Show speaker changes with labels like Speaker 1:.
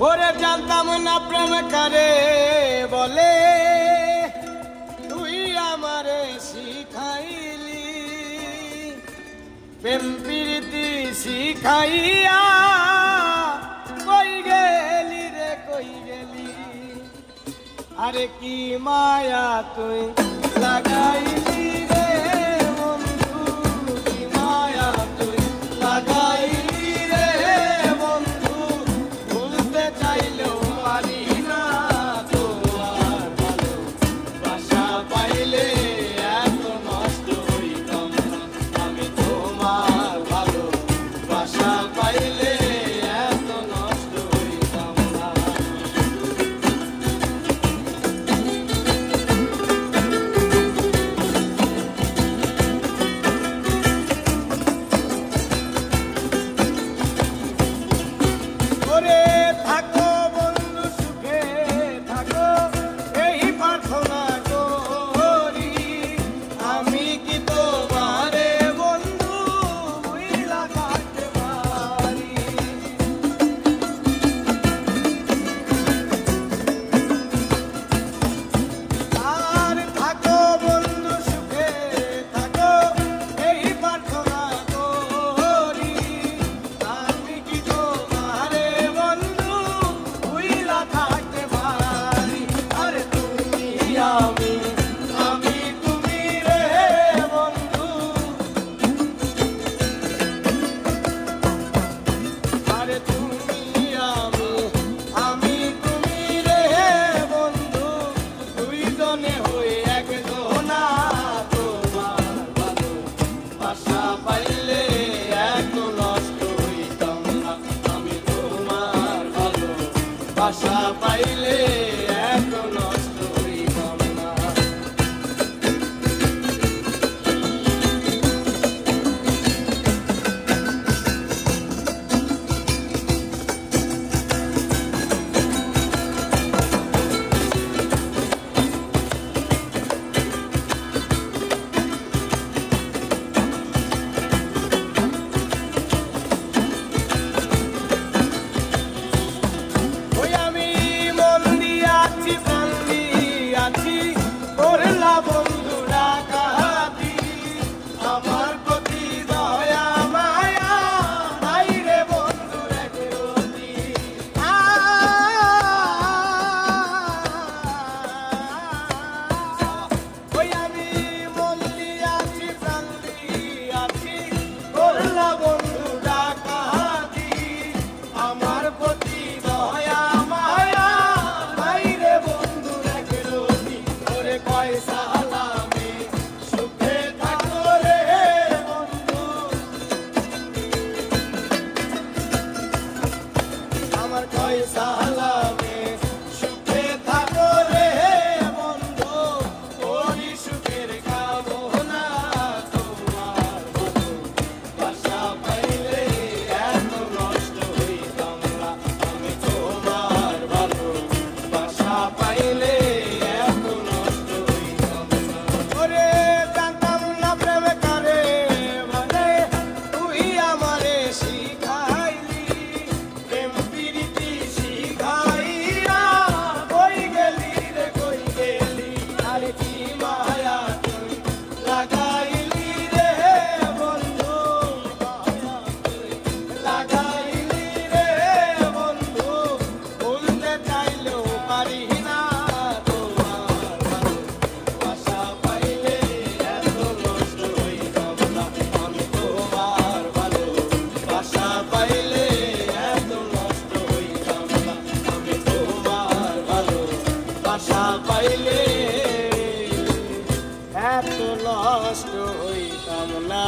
Speaker 1: ওরে জানতাম না প্রেম করে বলে। তুই আমারে শিখাইলি। প্রেম প্রীতি শিখাইয়া কই গেলি রে, কই গেলি? আরে কি মায়া তুই লাগাইলি রে? Morena. Leone. Oh. ปล่อยสา নষ্ট হইতাম না।